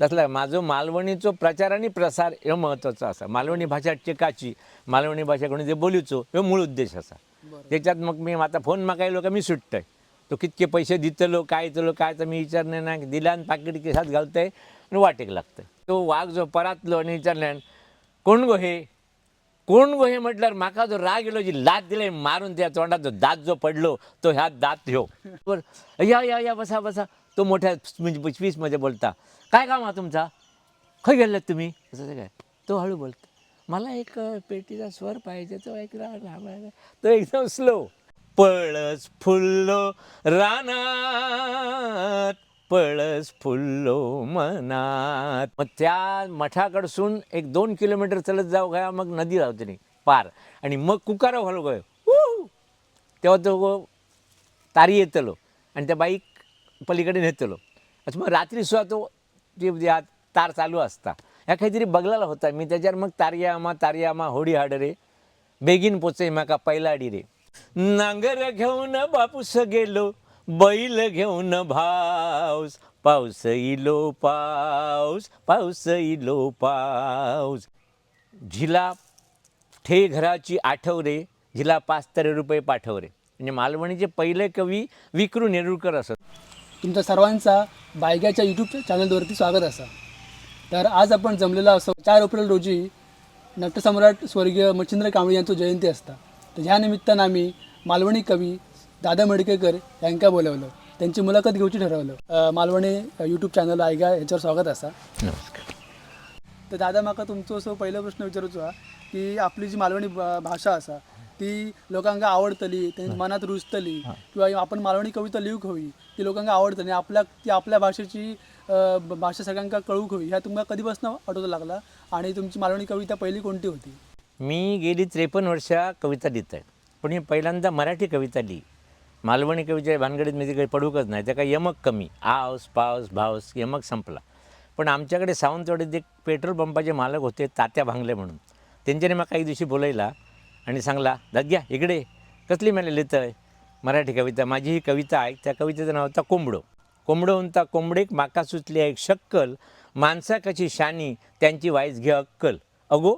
तसला माझो मालवणीचो प्रचार आणि प्रसार ह्यो महत्वाचो असा. मालवणी भाषा टिकाची मालवणी भाषा कोणी जे बोलूचो ह्यो मूळ उद्देश असा. त्याच्यात मग मी आता फोन म्हाका येयलो का मी सुट्टय तो कितके पैसे दितलो काय दितलो काय तर मी विचारणे ना दिल्यान पाकिट केसात घालतंय आणि वाटेक लागतंय. तो वाघ जो परातलो आणि विचारल्यान कोण गो हे? कोण गो हे? म्हटल्यावर म्हाका जो राग येलो जी लात दिले मारून त्या तोंडात जो दात जो पडलो तो ह्या दात ह्यो. या या या बसा बसा. तो मोठ्या म्हणजे पिशवीसमध्ये बोलता काय काम हा तुमचा? खंय गेलात तुम्ही? असं ते काय तो हळू बोलतो मला एक पेटीचा स्वर पाहिजे तो एक तो एकदम स्लो पळस फुल्लो रानात पळस फुल्लो मनात. मग त्या मठाकडसून एक दोन किलोमीटर चलत जाऊ गया मग नदी राहते नाही पार. आणि मग कुकारा व्हालो गयो. तेव्हा तो तारी येतलो. आणि त्या बाईक पलीकडे नेतलो. असं मग रात्री सुद्धा तो ते तार चालू असता ह्या काहीतरी बगलाला होता. मी त्याच्यावर मग तारयामा तारयामा होडी हाड रे. बेगीन पोचे म्हाका पैलाडी रे. नांगर घेऊन बापूस गेलो बैल घेऊन भाऊस पाऊस इलो पाऊस पाऊस इलो पाऊस. झिला ठे घराची आठवरे झिला पाच तरी रुपये पाठवरे म्हणजे मालवणीचे पहिले कवी विक्रू नेरुळकर असत. तुमच्या सर्वांचा बायगाच्या यूट्यूब चॅनलवरती स्वागत असा. तर आज आपण जमलेलो असो चार एप्रिल रोजी नटसम्राट स्वर्गीय मच्छिंद्र कांबळे यांचं जयंती असता. तर ह्या निमित्तानं आम्ही मालवणी कवी दादा मडकेकर यांका बोलवलं. त्यांची मुलाखत घेऊची ठरवलं. मालवणी यूट्यूब चॅनल आयगा यांच्यावर स्वागत असा. नमस्कार. तर दादा म्हाका तुमचो असो पहिलो प्रश्न विचारूचो हा की आपली जी मालवणी भा- भाषा असा ती लोकांका आवडतली त्यांच्या मनात रुजतली किंवा आपण मालवणी कविता लिहूक हवी ती लोकांका आवडतली आपल्या ती आपल्या भाषेची भाषा सगळ्यांका कळूक हवी ह्या तुम्हाला कधीपासून आठवतो लागला आणि तुमची मालवणी कविता पहिली कोणती होती? मी गेली त्रेपन्न वर्षा कविता लिहित आहे. पण मी पहिल्यांदा मराठी कविता लिही. मालवणी कविच्या भानगडीत मी काही पडूकच नाही त्या काय यमक कमी आऊस पाऊस भाऊस यमक संपला. पण आमच्याकडे सावंतवाडीत एक पेट्रोल पंपाचे मालक होते तात्या भांगले म्हणून. त्यांच्याने मग काही दिवशी बोलायला आणि सांगला दाद्या इकडे कसली मला लिहितं आहे मराठी कविता माझी ही कविता आहे. त्या कवितेचं नाव होता कोंबडो. कोंबडो म्हणता कोंबडेक माका सुचली एक शक्कल माणसा कशी शानी त्यांची वाईस घे अक्कल. अगो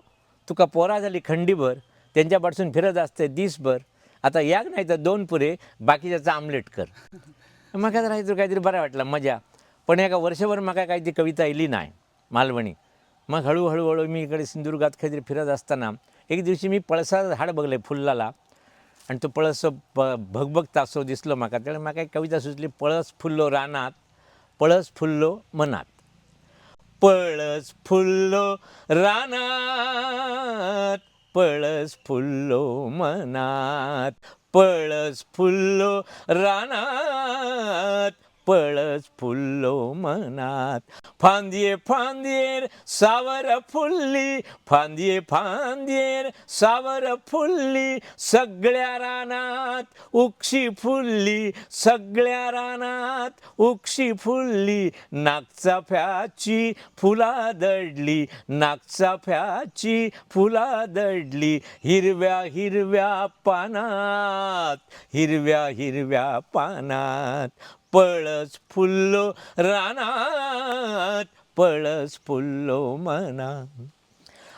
तुका पोरा झाली खंडीभर त्यांच्यापासून फिरत असते दिसभर. आता याक नाही तर दोन पुरे बाकीच्याचा आमलेट कर. मग तर राहायचं काहीतरी बरा वाटला मजा. पण एका वर्षभर म्हाका काही ती कविता इली नाही मालवणी. मग हळूहळूहळू मी इकडे सिंधुदुर्गात काहीतरी फिरत असताना एक दिवशी मी पळसाचं झाड बघले फुललाला आणि तो पळस ब भगभगता असो दिसलो म्हाका त्यामुळे म्हाका एक कविता सुचली पळस फुल्लो रानात पळस फुल्लो मनात. पळस फुल्लो रानात पळस फुल्लो मनात पळस फुल्लो रानात पळस फुल्लो मनात. फांदिये फांदियेर सावर फुल्ली. फांदिये फांदियेर सावर फुल्ली. सगळ्या रानात उक्षी फुल्ली. सगळ्या रानात उक्षी फुल्ली. नागचाफ्याची फुला दडली. नागचाफ्याची फुला दडली. हिरव्या हिरव्या पानात. हिरव्या हिरव्या पानात. पळस फुल्लो रानात पळस फुल्लो मना.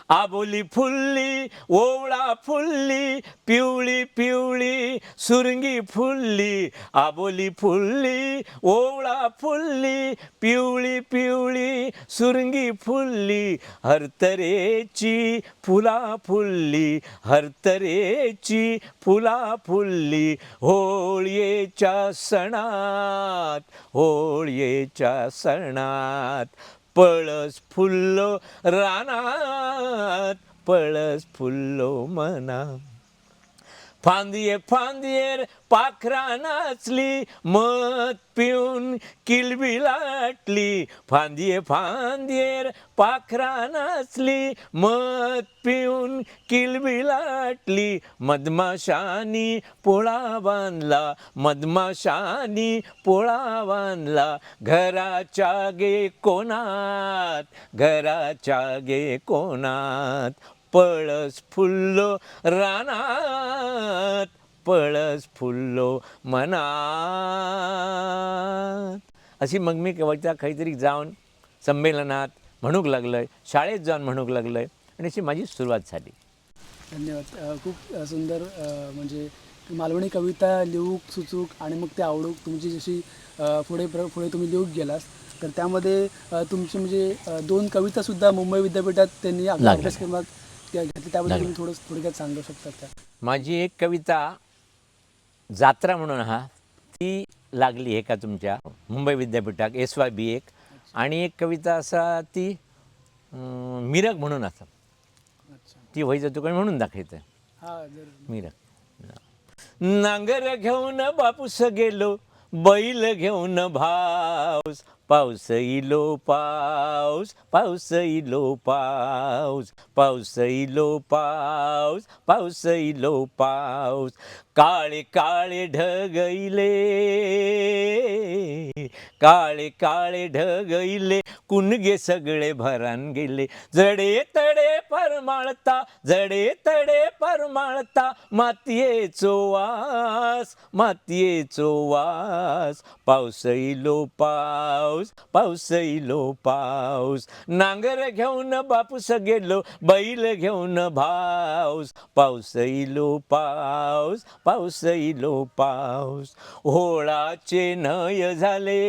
आबोली फुल्ली ओवळा फुल्ली पिवळी पिवळी सुरंगी फुल्ली. आबोली फुल्ली ओवळा फुल्ली पिवळी पिवळी सुरंगी फुल्ली हरतरेची फुला फुल्ली हरतरेची फुला फुल्ली होळयेच्या सणात होळयेच्या सणात पळस फुल्लो रानात पळस फुल्लो मना फांदिये फांदियेर पाखरा नाचली मत पिऊन किलबिलाटली फांदिये फांदियेर पाखरा नाचली मत पिऊन किलबिलाटली मधमाशानी पोळा बांधला मधमाशानी पोळा बांधला. घराच्या गे कोणात घराच्या गे कोणात? पळस फुल्लो रानात पळस फुल्लो मनात. अशी मग मी कविता काहीतरी जाऊन संमेलनात म्हणूक लागलं आहे शाळेत जाऊन म्हणूक लागलं आहे आणि अशी माझी सुरुवात झाली. धन्यवाद. खूप सुंदर म्हणजे मालवणी कविता लिहूक सुचूक आणि मग ते आवडूक तुमची जशी पुढे प्र पुढे तुम्ही लिहूक गेलास तर त्यामध्ये तुमची म्हणजे दोन कवितासुद्धा मुंबई विद्यापीठात त्यांनी आपल्या लागल्या. अभ्यासक्रमात घेतली त्याबद्दल तुम्ही थोडं थोडक्यात सांगू शकता त्या माझी एक कविता जात्रा म्हणून हा ती लागली एका तुमच्या? मुंबई विद्यापीठात एस वाय बी एक. आणि एक कविता असा ती अं, मिरग म्हणून असा ती व्हायचं तुकडे म्हणून दाखवायचं हा मिरग. नांगर घेऊन बापूस गेलो बैल घेऊन भाऊस. पाऊस इलो पाऊस पाऊस इलो पाऊस पाऊस इलो पाऊस पाऊस इलो पाऊस. काळे काळे ढगईले काळे काळे ढगईले कुणगे सगळे भरान गेले. जडे तडे परमाळता जडे तडे परमाळता मातीयेचो वास मातीयेचो वास पाऊस इलो पाऊस पाऊस इलो पाऊस. नांगर घेऊन बापूस गेलो बैल घेऊन भाऊस. पाऊस इलो पाऊस पाऊस इलो पाऊस. होळाचे नय झाले.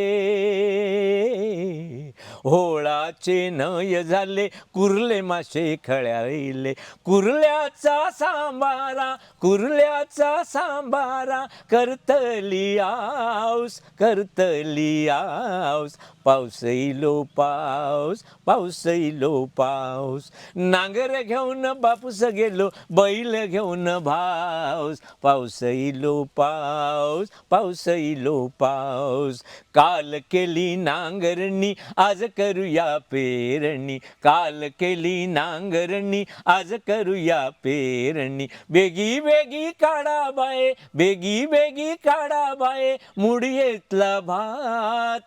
होळाचे नय झाले. कुर्ले मासे खळ्याले कुर्ल्याचा सांबारा कुर्ल्याचा सांबारा. करतली आऊस करतली आऊस. पाऊस इलो पाऊस पाऊस इलो पाऊस. नांगर घेऊन बापूस गेलो बैल घेऊन भाऊस. पाऊस इलो पाऊस पाऊस इलो पाऊस. काल केली नांगरणी आज करूया पेरणी. काल केली नांगरणी आज करूया पेरणी. बेगी बेगी काढा बाय बेगी बेगी काढा मुडी मुडीयेतला भात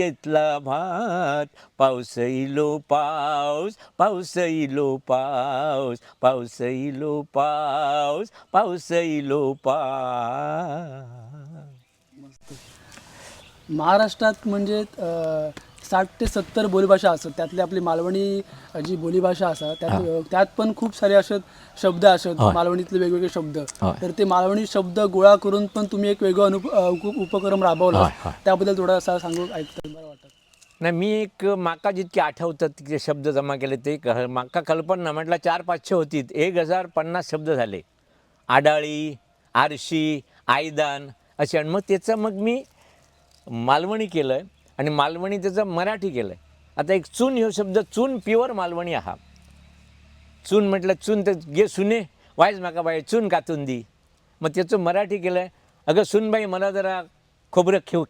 येतला भात. पाऊस इलो पाऊस पाऊस इलो पाऊस पाऊस इलो पाऊस पाऊस इलो पाऊस. महाराष्ट्रात म्हणजे साठ ते सत्तर बोलीभाषा असतात. त्यातली आपली मालवणी जी बोलीभाषा असा त्यात त्यात पण खूप सारे असे शब्द असतात. होय. मालवणीतले वेगवेगळे शब्द. तर ते मालवणी शब्द गोळा करून पण तुम्ही एक वेगळं उपक्रम राबवला. त्याबद्दल थोडा असा सांगू ऐकतं बरं वाटतं. नाही मी एक माका जितके आठवतात तितके शब्द जमा केले ते क- माका कल्पना म्हटलं चार पाचशे होती. एक हजार पन्नास शब्द झाले. आडाळी आरशी आयदान असे. आणि मग त्याचं मग मी मालवणी केलं. आहे आणि मालवणी त्याचं मराठी केलं आहे आता एक चून ह्यो शब्द चून प्युअर मालवणी हा चून म्हटलं चून तर गे सुने वायच माका बाई चून कातून दी मग त्याचं मराठी केलं आहे अगं सुनबाई मला जरा खोबरं खेव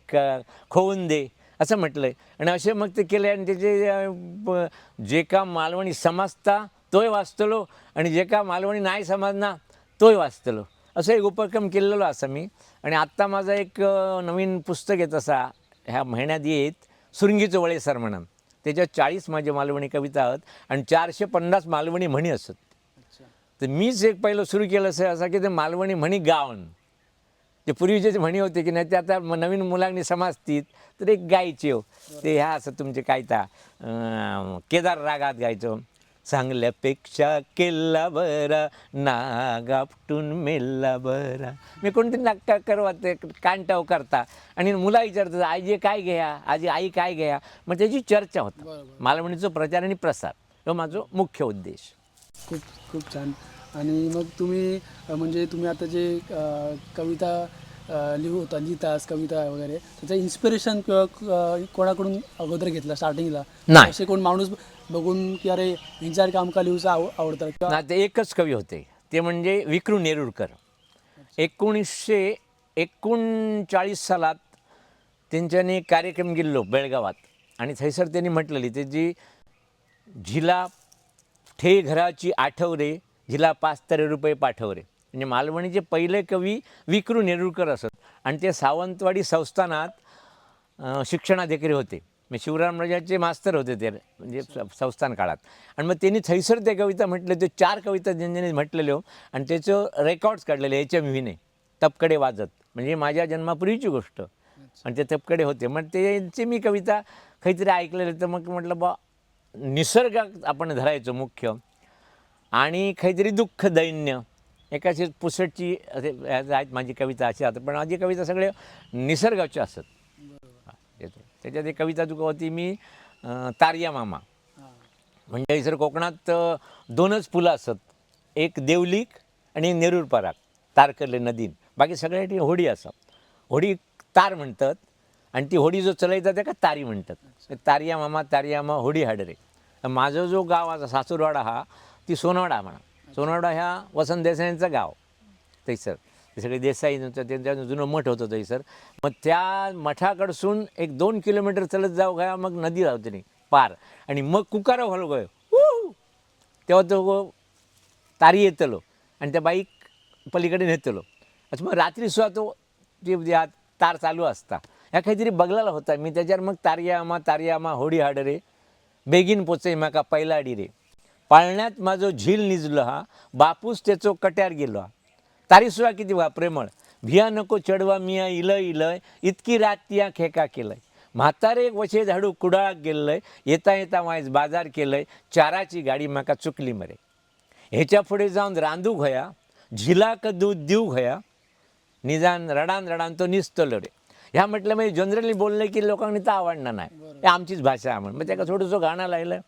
खोवून दे असं म्हटलं आहे आणि असे मग ते केले आणि त्याचे जे का मालवणी समजता तोय वाचतलो. आणि जे का मालवणी नाही समजना तोय वाचतलो. असं एक उपक्रम केलेलो असा मी. आणि आत्ता माझा एक नवीन पुस्तक येत असा. ह्या महिन्यात येत सुरंगीचं वळे सर म्हणून. त्याच्यात चाळीस माझे मालवणी कविता आहेत आणि चारशे पन्नास मालवणी म्हणी असत. तर मीच एक पहिलं सुरू केलं असं असं की ते मालवणी म्हणी गावन. ते पूर्वीचे जे म्हणी होते की नाही ते आता नवीन मुलांनी समजतील तर एक गायचे हो. ते ह्या असं तुमचे काय ता अं, केदार रागात गायचो. चांगल्यापेक्षा केला बरा नाग आपटून मेल्ला बरा. मी कोणती नाटक करवा ते कांटाव करता. आणि मुला विचारतात आजी काय घ्या आजी आई काय घ्या मग त्याची चर्चा होता. बरोबर. मालवणीचा प्रचार आणि प्रसार हा माझा मुख्य उद्देश. खूप खूप छान. आणि मग तुम्ही म्हणजे तुम्ही आता जे कविता लिहू होता लिहितास कविता वगैरे त्याचं इन्स्पिरेशन किंवा कोणाकडून अगोदर घेतला स्टार्टिंगला नाही. असे कोण माणूस बघून की अरे ह्यांच्यासारखं आमका लिहूचं आव आवडतं किंवा ना ते एकच कवी होते. ते म्हणजे विक्रू नेरुरकर एकोणीसशे एकोणचाळीस सालात त्यांच्यानी कार्यक्रम गेल्लो बेळगावात. आणि थंयसर त्यांनी म्हटलेली ते जी झिला ठे घराची आठवरे झिला पाच तरे रुपये पाठवरे. म्हणजे मालवणीचे पहिले कवी विक्रू नेरुरकर असत. आणि ते सावंतवाडी संस्थानात शिक्षणाधिकारी होते. म्हणजे शिवराम राजाचे मास्तर होते ते म्हणजे संस्थान काळात. आणि मग त्यांनी थैसर ते कविता म्हटले ते चार कविता ज्यांनी म्हटलेले हो आणि त्याचं रेकॉर्ड्स काढलेले एच एम व्हीने तपकडे वाजत. म्हणजे माझ्या जन्मापूर्वीची गोष्ट. आणि ते तपकडे होते. मग त्यांची मी कविता काहीतरी ऐकलेलं तर मग म्हटलं बा निसर्गात आपण धरायचं मुख्य. आणि काहीतरी दुःख दैन्य. एकाची पुसटची आहेत माझी कविता अशी राहते पण माझी कविता सगळे निसर्गाची असत. त्याच्यात एक कविता तुका होती मी तार्या मामा. म्हणजे इतर कोकणात दोनच पुलं असत. एक देवलीक आणि एक नेरूर पराग तारकर्ले नदीन. बाकी सगळ्या होडी असतात. होडी तार म्हणतात आणि ती होडी जो चलायचा त्या का तारी म्हणतात. तारिया मामा तारिया मामा होडी हाडरे. माझं जो गाव आता सासूरवाडा हा ती सोनवाडा म्हणा. सोनवाडा ह्या वसंत देसाईंचं गाव. थैसर ते सगळे देसाई नव्हतं त्यांच्या जुनं मठ होतं सर. मग त्या मठाकडसून एक दोन किलोमीटर चलत जाऊ गया मग नदी राहते नाही पार. आणि मग कुकारा व्हालो गयो तेव्हा तो तारी येतलो आणि त्या बाईक पलीकडे नेतलो. असं मग रात्री सुद्धा तो जे तार चालू असता ह्या काहीतरी बघलेला होता. मी त्याच्यावर मग तारियामा तारियामा होडी हाड रे बेगीन पोचय म्हाका पैलाडी रे. पाळण्यात माझो झील निजलो हा बापूस त्याचो कट्यार गेलो हा. तारी सुद्धा किती वा प्रेमळ. भिया नको चढवा मिया इलय इलय. इतकी रात तिया खेका केलंय. म्हातारे वशे झाडू कुडाळाक गेलंय येता येता मायज बाजार केलंय. चाराची गाडी म्हाका चुकली मरे. ह्याच्या पुढे जाऊन रांदू घया. झिलाक दूध देऊ घया. निदान रडान रडान तो निसतलो रे. ह्या म्हटलं म्हणजे जनरली बोललं की लोकांनी तर आवडणार नाही. हे आमचीच भाषा आहे म्हणून. मग त्याला थोडंसं गाणं लायलं.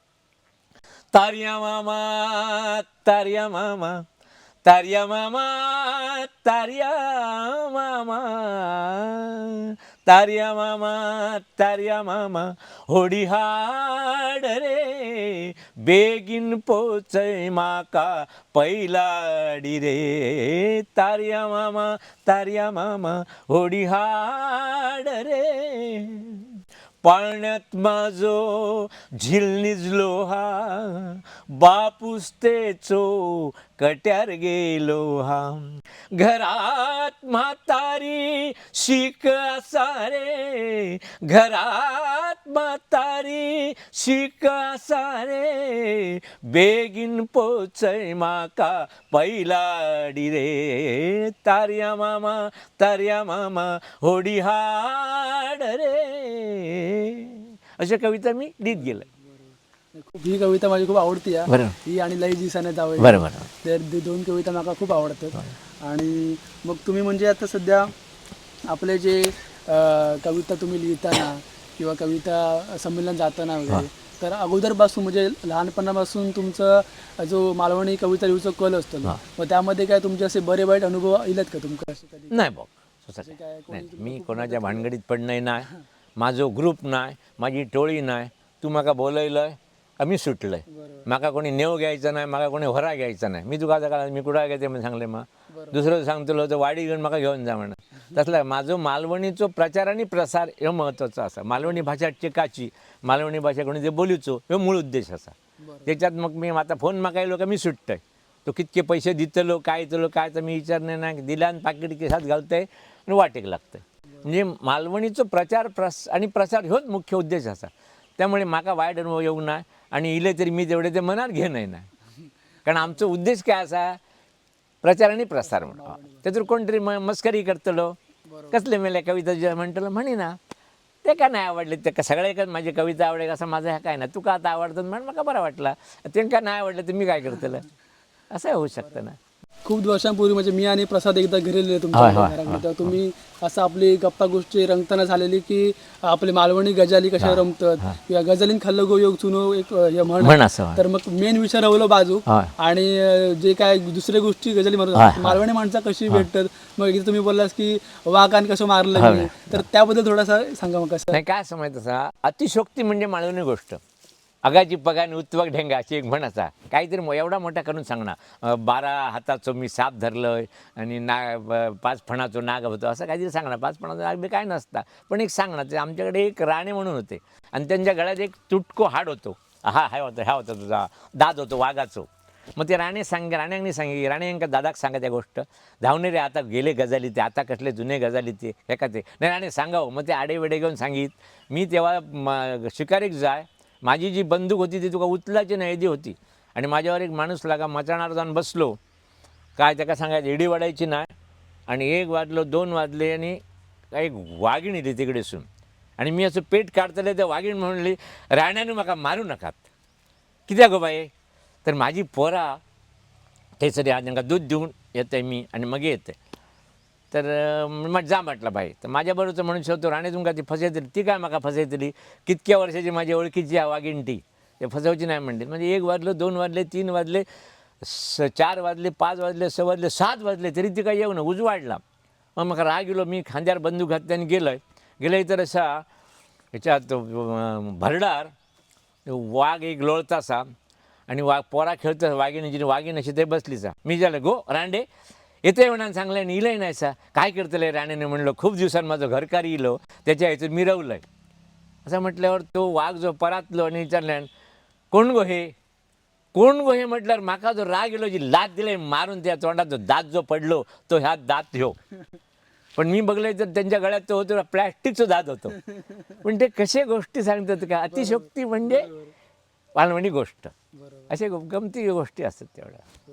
तार्या मामा तार्या मामा. तार्या मामा तार्या मामा तार्या मामा तार्या मामा होडी हाड रे बेगीन पोचय माका पैलाडी रे. तार्या मामा तार्या मामा होडी हाड रे. पाळण्यात माझो झिल निजलो हा बापूस तेचो कट्यार गेलो हा. घरात म्हातारी शिक असा रे घरात म्हातारी शिक असा रे बेगीन पोचय माका पैलाडी रे. तार्या मामा तार्या मामा होडी हाड रे. अशा कविता मी लिहित गेलं खूप ही कविता माझी खूप आवडती आहे. ही आणि लई दिसाने जावं बरं बरं. तर दोन कविता मला खूप आवडतात. आणि मग तुम्ही म्हणजे आता सध्या आपले जे कविता तुम्ही लिहिताना किंवा कविता संमेलन जाताना वगैरे तर अगोदरपासून म्हणजे लहानपणापासून तुमचं जो मालवणी कविता लिहूचा कल असतो ना, मग त्यामध्ये काय तुमचे असे बरे वाईट अनुभव येतात का तुमका असे कधी? नाही बघ मी कोणाच्या भानगडीत पडणंय नाही माझो ग्रुप नाही माझी टोळी नाही. तू म्हाका बोलयलंय आम्ही सुटलंय. म्हाका कोणी नेव घ्यायचं नाही म्हाका कोणी व्हरा घ्यायचा नाही. मी तुका आता मी कुठं घ्यायचं म्हणून सांगले मग दुसरं सांगतलो तर वाडी घेऊन म्हाका घेऊन जा म्हणून. तसला माझो मालवणीचो प्रचार आणि प्रसार हे महत्त्वाचं असा. मालवणी भाषा टिकाची मालवणी भाषा कोणी जे बोलूचो ह्यो मूळ उद्देश असा. बरोबर. त्याच्यात मग मी आता फोन म्हाका येलो का मी सुट्टय तो कितके पैसे दितलो काय येतलो काय तर मी विचारणे नाही दिल्यान पाकिट केसात घालतंय आणि वाटेक लागतंय. म्हणजे मालवणीचो प्रचार प्रस आणि प्रसार ह्योच मुख्य उद्देश असा. त्यामुळे म्हाका वाईट अनुभव येऊ नाही आणि इले तरी मी तेवढे ते मनात घेणं नाही कारण आमचो उद्देश काय असा प्रचार आणि प्रसार म्हणून. त्यातून कोणतरी म मस्करी करतलो. कसले मेले कविता जे म्हणतलो म्हणे ना ते का नाही आवडले? ते का सगळे का माझी कविता आवडे असं माझं ह्या काय ना तुका आता आवडतं? म्हण मला बरं वाटला? ते का नाही आवडलं तर मी काय करतलं? असं होऊ शकतं ना. खूप वर्षांपूर्वी म्हणजे मी आणि प्रसाद एकदा घरी होय, तुमच्या होय, घरामध्ये. तुम्ही असं आपली गप्पा गोष्टी रंगताना झालेली की आपली मालवणी गजाली कशा रमतात? किंवा गजालीन खाल्लं गो योग चुनो एक अं, हे म्हण. म्हण असं तर मग मेन विषय राहिलो बाजू. होय. आणि अं, जे काय दुसऱ्या गोष्टी गजाली म्हणतात मालवणी माणसं कशी भेटतात? मग एकदा तुम्ही बोललास की वाघान कसं मारलं मी? तर त्याबद्दल थोडासा सांगा मग कसं? नाही काय समज तसा अतिशोक्ती म्हणजे मालवणी गोष्ट. अगाची पगाने उत्वक ढेंगा अशी एक म्हण असा. काहीतरी मग एवढा मोठा करून सांगणार बारा हाताचं मी साप धरलं आणि ना पाच फणाचो नाग होतो. असं काहीतरी सांगणार पाच फणाचं नाग बी काय नसता. पण एक सांगणार ते आमच्याकडे एक राणे म्हणून होते. आणि त्यांच्या गळ्यात एक तुटको हाड होतो. हा हा होता ह्या होता तुझा दाद होतो वाघाचो. मग ते राणे सांगे राण्यांनी सांगितली राणे यांका दादाक सांगा त्या गोष्ट. धावणे रे आता गेले गजाली ते आता कसले जुने गजाली ते हे का ते. नाही राणे सांगावं. मग ते आडेवेडे घेऊन सांगित मी तेव्हा म- शिकारीक जाय माझी जी बंदूक होती ती तुका उचलाची नैदी होती. आणि माझ्यावर एक माणूस लागा मचाणार जाऊन बसलो. काय त्याका सांगायचं इडी वाढायची नाही आणि एक वाजलो दोन वाजले आणि एक वाघीण येते तिकडेसून आणि मी असं पेट काढतले तर वाघीण म्हणली राण्यानं म्हाका मारू नकात. कित्याक गो बाये तर माझी पोरा थंयसर आज तांकां दूध दिवन येते मी आणि मग येते तर अं, जा म्हटलं बाई. तर माझ्याबरोबरचं म्हणून मनुष्य राणे तुमका ती फसयतली ती काय म्हाका फसयतली कितक्या वर्षाची माझी ओळखीची आहे वागीण ते फसवची नाही म्हणली म्हणजे एक वाजलं दोन वाजले तीन वाजले स चार वाजले पाच वाजले स वाजले सात वाजले तरी ती काय येऊ ना उजवाडला मग म्हाका राग येलो मी खांद्यार बंदूक हातल्यानी गेलो आहे गेलं आहे तर असा ह्याच्यात भरडार वाघ एक लोळता असा आणि वाघ पोरा खेळता वाघीण जी वाघीण अशी ते बसलीचा मी झालं गो रांडे येते म्हणून सांगलं आणि इलंय नाही सा. काय करतले राणेने? म्हणलं खूप दिवसांत माझं घरकारी इलो त्याच्या ह्याचं मिरवलंय. असं म्हटल्यावर तो वाघ जो परातलो आणि विचारल्यान कोण गो हे? कोण गो हे? म्हटल्यावर माका जो राग येलो जी लात दिले मारून त्या तोंडात जो दात जो पडलो तो ह्या दात ह्यो. पण मी बघले तर त्यांच्या गळ्यात तो होतो प्लॅस्टिकचा दात होतो. पण ते कसे गोष्टी सांगतात का? अतिशोक्ती म्हणजे वालवणी गोष्ट. असे गम- गमती गोष्टी असतात तेवढ्या.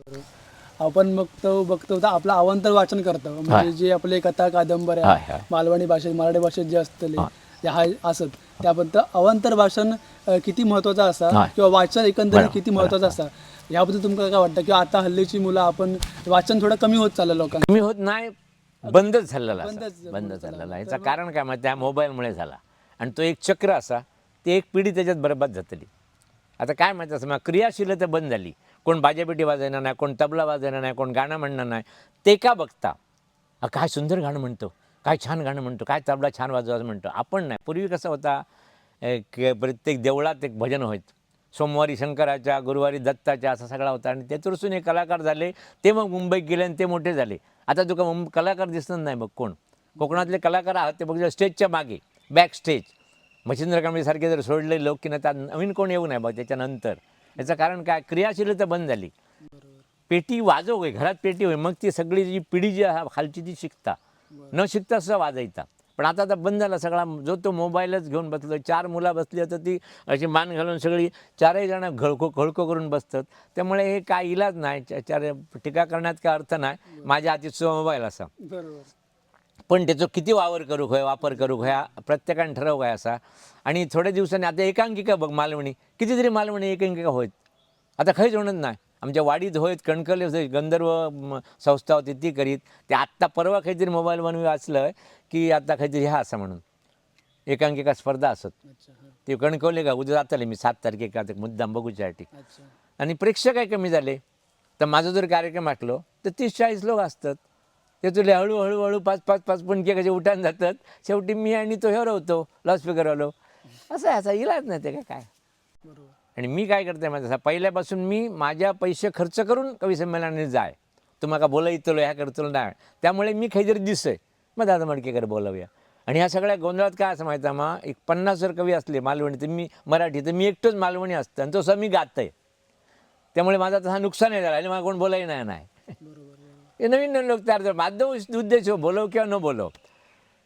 आपण मग तो बघतो तर आपलं अवांतर वाचन करतो. म्हणजे जे आपले कथा कादंबऱ्या हाय, हाय. मालवणी भाषेत मराठी भाषेत जे असतले हा. जे हाय असत त्याबद्दल अवांतर भाषण अ, किती महत्वाचं असा हाय. किंवा वाचन एकंदरीत बरोबर, किती महत्वाचं असा याबद्दल तुमका काय वाटतं? किंवा आता हल्लीची मुलं आपण वाचन थोडं कमी होत चाललं लोकांना कमी होत नाही बंदच झालेला बंदच. बंद झालेला. याचं कारण काय मग त्या मोबाईलमुळे झाला. आणि तो एक चक्र असा ते एक पिढी त्याच्यात बरबाद जातली आता काय माहिती असं मग क्रियाशीलता बंद झाली. कोण बाजापेटी वाजवणार नाही कोण तबला वाजवणार नाही कोण गाणं म्हणणार नाही. ते का बघता? काय सुंदर गाणं म्हणतो काय छान गाणं म्हणतो काय तबला छान वाजवायचं म्हणतो. आपण नाही. पूर्वी कसं होता? प्रत्येक देवळात एक भजन होत सोमवारी शंकराच्या गुरुवारी दत्ताच्या असा सगळा होता. आणि त्याच्यापासून एक कलाकार झाले ते मग मुंबईत गेले आणि ते मोठे झाले. आता तुका मुंब कलाकार दिसणार नाही बघ कोण? कोकणातले कलाकार आहात ते बघ स्टेजच्या मागे बॅक स्टेज मच्छिंद्र कांबळेसारखे जर सोडले लोक की नाही त्यात नवीन कोण येऊ नाही बघ त्याच्यानंतर? याचं कारण काय? क्रियाशीलता बंद झाली. पेटी वाजव होय घरात पेटी होय मग ती सगळी जी पिढी जी आहे खालची ती शिकता. न शिकता सुद्धा वाजायचा. पण आता आता बंद झाला सगळा जो तो मोबाईलच घेऊन बसलो चार मुलं बसली तर ती अशी मान घालून सगळी चारही जण घळको घळको करून बसतात. त्यामुळे हे काय इलाज नाही चार टीका करण्यात काय अर्थ नाही. माझ्या हाती मोबाईल असा. पण त्याचा किती वावर करू होय वापर करू ह्या प्रत्येकाने ठरव काय असा. आणि थोड्या दिवसांनी आता एकांकिका बघ मालवणी कितीतरी मालवणी एकांकिका होत आता खंयच होणच नाही. आमच्या वाडीत होत कणकले होते गंधर्व संस्था होती ती करीत. ते आत्ता परवा काहीतरी मोबाईल बनवी वाचलं की आता काहीतरी ह्या असं म्हणून. एकांकिका स्पर्धा असत. ते कणकवले का उद्या जातले मी सात तारखेका मुद्दाम बघूच्यासाठी आणि प्रेक्षक काय कमी झाले. तर माझा जर कार्यक्रम आटलो तर तीस चाळीस लोक असतात. ते तुले हळूहळू हळू पाच पाच पाच पुणके कसे उठान जातात. शेवटी मी आणि तो ह्यो राहतो लाऊडस्पीकरवालो असं आहे, असा इलाज नाही ते काय काय? बरोबर. आणि मी काय करते माझं पहिल्यापासून मी माझ्या पैसे खर्च करून कवी संमेलनाने जाय. तुम्हाला बोला इतलो ह्या करतलो नाही. त्यामुळे मी काहीतरी दिसतोय. मग दादा मडकेकर बोलावूया. आणि ह्या सगळ्या गोंधळात काय असं माहिती आहे मग एक पन्नास जर कवी असले मालवणी तर मी मराठी तर मी एकटोच मालवणी असतं. आणि तसं मी गातय. त्यामुळे माझा तसा नुकसान नाही झाला. आणि मला कोण बोलाही नाही नवीन नवीन लोक तयार झाले माझा उद्देश हो बोलव किंवा न बोलव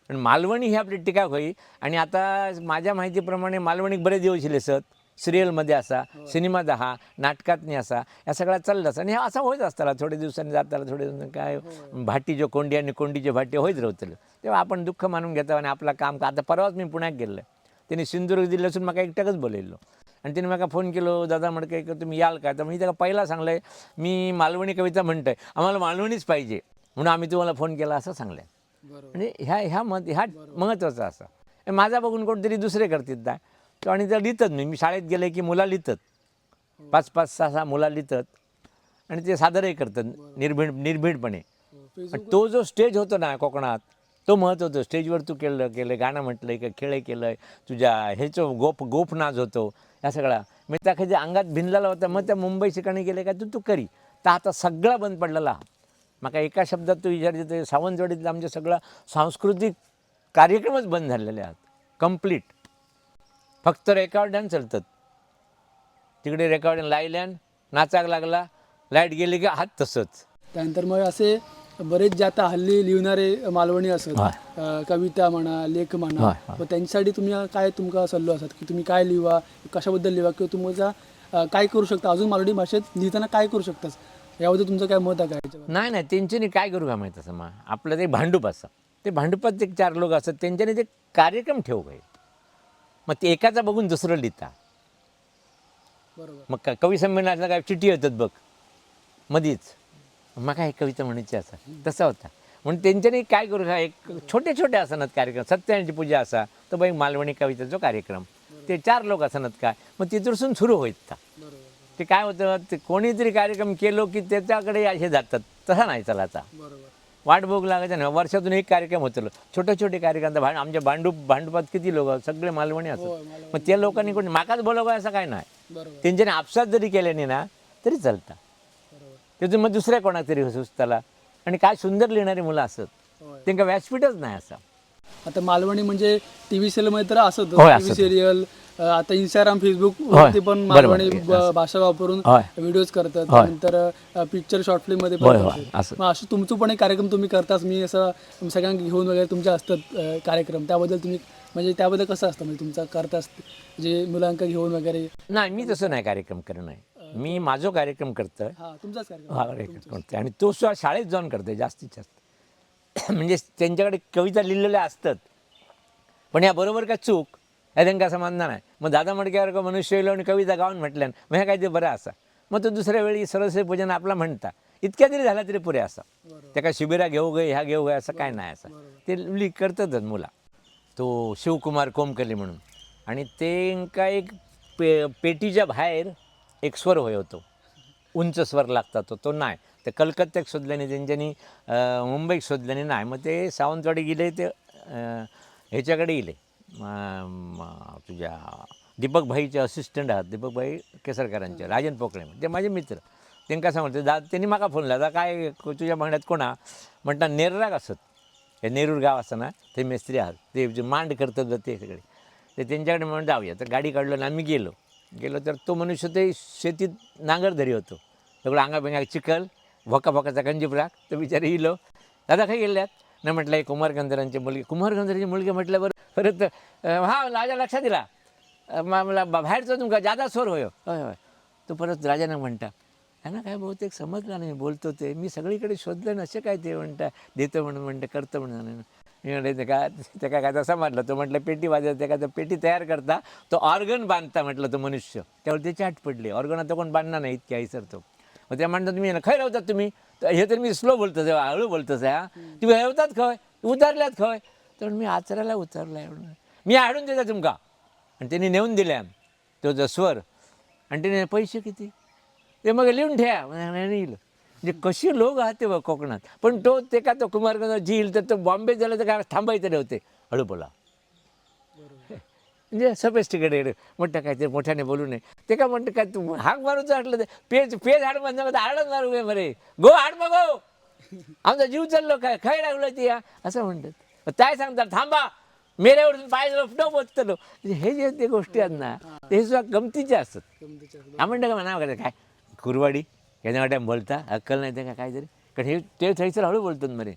पण मालवणी ही आपली टीका होई आणि आता माझ्या माहितीप्रमाणे मालवणीक बरेच दिवस शिले सत सिरियलमध्ये असा सिनेमात हा नाटकातनी असा या सगळ्या चालला असा आणि हे असं होत असताना थोडे दिवसांनी जाताला थोडे दिवसांनी काय भाटी जो कोंडी आणि कोंडीचे भाटी होत राहतलं तेव्हा आपण दुःख मानून घेतो आणि आपलं काम आता परवाच मी पुण्यात गेलो त्यांनी सिंधुदुर्ग जिल्ह्यातून मला एकट्याकच बोलवलं आणि तिने मला फोन केलो दादा की तुम्ही याल काय तर मी त्याला पहिला सांगलं आहे मी मालवणी कविता म्हणतोय. आम्हाला मालवणीच पाहिजे. म्हणून आम्ही तुम्हाला फोन केला असं सांगलं आहे म्हणजे ह्या ह्या मत ह्या महत्त्वाचं असं. हे माझा बघून कोणतरी दुसरे करतात काय तो आणि त्या लिहितात मी. मी शाळेत गेले की मुला लिहितात. पाच पाच सहा सहा मुला लिहितात. आणि ते सादरही करतात निर्भीड निर्भीडपणे. हो, तो जो स्टेज होतो ना कोकणात तो महत्त्व होतो. स्टेजवर तू केलं केलं गाणं म्हटलं का खेळ केलं तुझ्या ह्याचं गोप गोप नाच होतो या सगळा. मी त्या अंगात भिनलेला होता मग त्या मुंबई ठिकाणी गेले का तू तू करी. तर आता सगळा बंद पडलेला मग एका शब्दात तू विचार ते सावंतवाडीतलं आमचे सगळं सांस्कृतिक कार्यक्रमच बंद झालेले आहेत. कंप्लीट फक्त रेकॉर्डन चलतात. तिकडे रेकॉर्डिंग लायल्यान नाचाक लागला लाइट गेली की हात तसंच. त्यानंतर मग असे बरेच जे आता हल्ली लिहिणारे मालवणी असत कविता म्हणा लेख म्हणा. मग त्यांच्यासाठी तुम्ही काय तुमका सल्लो असत की तुम्ही काय लिहा कशाबद्दल लिहा किंवा तुमचा काय करू शकता? अजून मालवणी भाषेत लिहिताना काय करू शकतास याबद्दल तुमचं काय मत आहे का याच्यावर? नाही नाही त्यांच्यानी काय करू का माहीत असं मग आपलं ते भांडूप असं ते भांडुपात एक चार लोक असतात त्यांच्यानी ते कार्यक्रम ठेवू काही मग ते एकाचा बघून दुसरं लिहिता. बरोबर. मग का कवी संमेलनाला काय चिठी येतात बघ. मधीच. मग काय कविता म्हणायची असं? तसा होता. म्हणून त्यांच्यानी काय करू का एक छोटे छोटे असणार कार्यक्रम. सत्यनारायणची पूजा असा तर बाई मालवणी कवितेचा कार्यक्रम. ते चार लोक असणार काय? मग तिथून सुरू होईत ते काय होतं? ते कोणीतरी कार्यक्रम केलो की त्याच्याकडे असे जातात. तसा नाही चला आता. बरोबर. वाट बघू लागायचं ना वर्षातून एक कार्यक्रम होतो. छोटे छोटे कार्यक्रम. भांड आमच्या भांडूप भांडुपात किती लोक? सगळे मालवणी असतात. मग त्या लोकांनी कोणी माकाच बोलावं असं काय नाही. त्यांच्याने आपसात जरी केल्याने ना तरी चालतं. त्यातून मग दुसऱ्या कोणाक तरी सुचताला आणि काय सुंदर लिहिणारी मुलं असत त्यांना व्यासपीठच नाही असं आता मालवणी म्हणजे टीव्ही सिरियलमध्ये तर असत टीव्ही असतं. सिरियल आता इंस्टाग्राम फेसबुक वरती पण. मालवणी भाषा वापरून. व्हिडिओज करतात. नंतर पिक्चर शॉर्ट फिल्ममध्ये पण. असं. तुमचं पण एक कार्यक्रम तुम्ही करताच मी असं सगळ्यांना घेऊन वगैरे तुमचे असतात कार्यक्रम त्याबद्दल तुम्ही म्हणजे त्याबद्दल कसं असतं म्हणजे तुमचा करतास जे मुलांका घेऊन वगैरे नाही मी तसं नाही कार्यक्रम करणं आहे मी माझा कार्यक्रम करतोय. हा तुमचाच कार्यक्रम. हा कार्यक्रम करतोय. आणि तो सुद्धा शाळेत जाऊन करतोय जास्तीत जास्त. म्हणजे त्यांच्याकडे कविता लिहिलेल्या असतात. पण या बरोबर का चूक? या त्यांना मानणार नाही. मग दादा मडक्यावर मनुष्य येलो आणि कविता गाऊन म्हटल्यान? मग हे काय ते बरं असा? मग तो दुसऱ्या वेळी सरस्वती पूजन आपला म्हणता. इतक्या तरी झाला तरी पुरे असा. त्या काय शिबिरा घेऊ गे ह्या घेऊ गे असं काय नाही असं. ते ली करतातच मुला. तो शिवकुमार कोमकली म्हणून. आणि ते का एक पे पेटीच्या बाहेर एक स्वर होय होतो. उंच स्वर लागतात तो तो नाही. तर कलकत्त्यात शोधल्याने त्यांच्यानी मुंबईत शोधल्याने नाही मग ते सावंतवाडी गेले ते ह्याच्याकडे गेले. तुझ्या दीपक भाईचे असिस्टंट आहात दीपक भाई केसरकरांचे राजन पोकळे ते माझे मित्र. त्यांना सांगतो दा त्यांनी म्हाका फोन लावला काय तुझ्या भांड्यात कोणा म्हणता नेरराग असत? हे नेरूर गाव असताना ना ते मेस्त्री आहात ते जे मांड करतात ते सगळे. ते त्यांच्याकडे म्हणून जाऊया. तर गाडी काढलो आणि आम्ही गेलो. गेलो तर तो मनुष्य ते शेतीत नांगरधरी होतो. सगळं अंगापिंगा चिखल भोका भोकाचा गंजीप तर बिचारे इलो. दादा काही गेल्यात नाही म्हटलं हे कुमार गंधरांचे मुलगे. कुमार गंधरांचे मुलगे बरं. परत हा राजा लक्षात दिला. मला बा- बाहेरचं तुमका जादा स्वर होय. होय होय. तो परत राजानं म्हणता त्यांना काय बहुतेक समजलं नाही बोलतो ते. मी सगळीकडे शोधलं असे काय ते म्हणता देतं म्हणून म्हणतं करतं म्हणून. मी म्हणले ते काय ते काय काय? तसं म्हटलं तो म्हटलं पेटी वाजवत ते काय तर पेटी तयार करता. तो ऑर्गन बांधता म्हटलं तो मनुष्य. त्यावर त्याची आठ पडली. ऑर्गन आता कोण बांधणार नाही इतक्या विसरतो मग त्या म्हणतात तुम्ही खय राहतात तुम्ही? तर हे तर मी स्लो बोलतो तेव्हा हळू बोलतो हा. तुम्ही हेवतात खय उतरल्यात खय तर मी आचरायला उतरलाय म्हणून. मी हाडून देता तुमका. आणि त्यांनी नेऊन दिल्या. तो जो स्वर. आणि त्याने पैसे किती? ते मग लिहून ठेवा. नेईल म्हणजे कशी लोक आहात ते बघ कोकणात. पण तो ते का तो कुमारगंज झील तर तो बॉम्बे झालं तर काय थांबायचं नव्हते. हळू बोला. म्हणजे सफेस्टिकेटेड मोठं काय ते मोठ्याने बोलू नये. ते काय म्हणतं काय तू हाक मारूचं म्हटलं ते? पेज पेज हाड म्हणलं हाडच मारू गे मरे गो हाड बघो. आमचा जीव चाललो काय काय लागलं ती या? असं म्हणतात. काय सांगतात थांबा. मेऱ्यावरून पाय न बोलतलो हे जे ते गोष्टी आहेत ना ते सुद्धा गमतीचे असतात. तुमच्या हा म्हणतं का म्हणा काय? कुरवाडी. याच्या वाट्या बोलता अक्कल नाही ते का काहीतरी? कारण हे ते थैसर हळू बोलतात मरे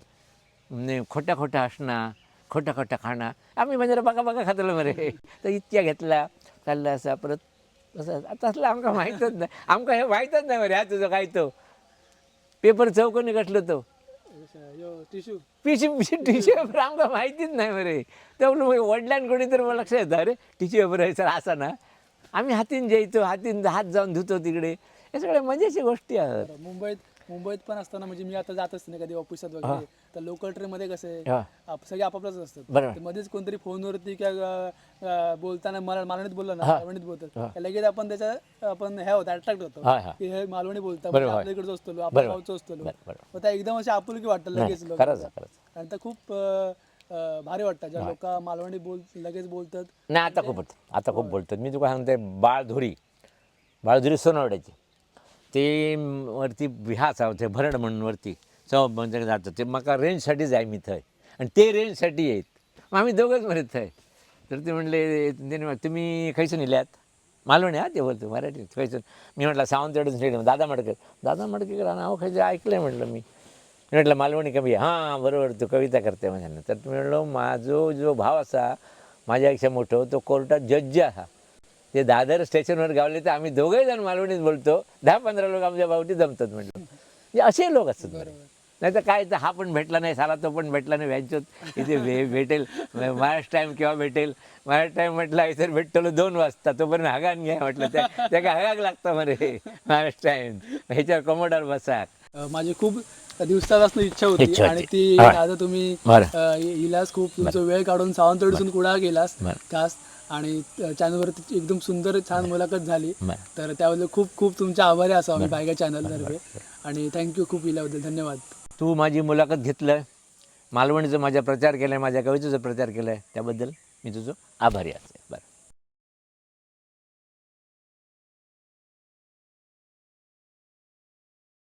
म्हणजे खोट्या खोट्या असणं खोट्या खोट्या खाणं. आम्ही म्हणजे बघा बघा खातलो मरे तर इतक्या घेतला चालला असा परत. असं आता असलं आमका माहीतच नाही. आमका हे माहीतच नाही मरे हा तुझं काय तो? पेपर चौकोनी कटलं तो. टिश्यू पिशी पिशी टिश्यू पेपर आमका माहितीच नाही तर म्हणून मग वडिलांनी कोणी तर मला लक्षात येतं अरे टिश्यू पेपर आहे सर असा ना. आम्ही हातीन जायचो हातीन हात जाऊन धुतो तिकडे. हे सगळ्या मजेची गोष्टी आहेत. बरं, मुंबईत मुंबईत पण असताना म्हणजे मी आता जात असते ना कधी ऑफिसात वगैरे. तर लोकल ट्रेन मध्ये कसं आहे. आप- सगळे आपापलाच असतात. बरोबर. तर मध्येच कोणतरी फोनवरती किंवा अं, बोलताना मला मालवणीत बोललं ना मालवणीत बोलतात. तर लगेच आपण त्याच्या आपण हे होतं अट्रॅक्ट होतो. हा. की हे मालवणी बोलतात बरोबर. आपल्या इकडचं असतो आपल्या बरोबर. गावचं असतो बरोबर, बरोबर. मग त्या एकदम अशी आपुलकी वाटतं लगेच लोक खरंच आहे, खरंच आहे. आणि तर खूप अं, अं, भारी वाटतं. ज्या लोक मालवणी बोल लगेच बोलतात. नाही आता खूप होतं आता खूप बोलतात. मी तुला सांगते बाळधुरी. बाळधुरी सोनवड्याची. ते वरती ह्याचा ते भरड म्हणून वरती चौ म्हणजे जातं. ते म्हाका रेंजसाठी जाय मी थंय. आणि ते रेंजसाठी येत. मग आम्ही दोघंच मरे थंय. तर ते म्हणले म्हण- तुम्ही खैसून नेल्यात मालवणी हा ते बोलतो मराठी खैसून. मी म्हटलं सावंतवाडीतून स्टेडियम दादा मडकर दादा मडकेकर नाव खायचं ऐकलंय म्हटलं मी. मी म्हटलं मालवणी कवी हां बरोबर तू कविता करते माझ्यानं तर म्हणलो माझो जो भाव असा माझ्यापेक्षा मोठो तो कोर्टात जज्ज आहा. ते दादर स्टेशनवर गावले तर आम्ही दोघंही जण मालवणीत बोलतो. दहा पंधरा लोक आमच्या बावटी जमतात म्हटलं म्हणजे असे लोक असतात बरं. नाही तर काय तर हा पण भेटला नाही साला तो पण भेटला नाही व्यांचोत इथे भे भेटेल. महाराष्ट्र टाईम केव्हा भेटेल? महाराष्ट्र टाईम म्हटलं इतर भेटतो दोन वाजता. तोपर्यंत हागान घ्या म्हटलं. त्या त्या काय हागाक लागतं मरे महाराष्ट्र टाईम ह्याच्यावर कमोडावर बसा माझी खूप दिवसापासून इच्छा होती. आणि ती. आता तुम्ही इलास खूप तुमचा वेळ काढून सावंतवाडीतून कुडा गेलास. खास आणि चॅनलवरती एकदम सुंदर छान मुलाखत झाली. तर त्याबद्दल खूप खूप तुमचे आभारी असावं आम्ही बायगा चॅनलतर्फे आणि थँक्यू खूप इल्याबद्दल धन्यवाद. तू माझी मुलाखत घेतलं मालवणीचा माझा प्रचार केला आहे माझ्या कवितेचा प्रचार केला आहे त्याबद्दल मी तुझं आभारी असेल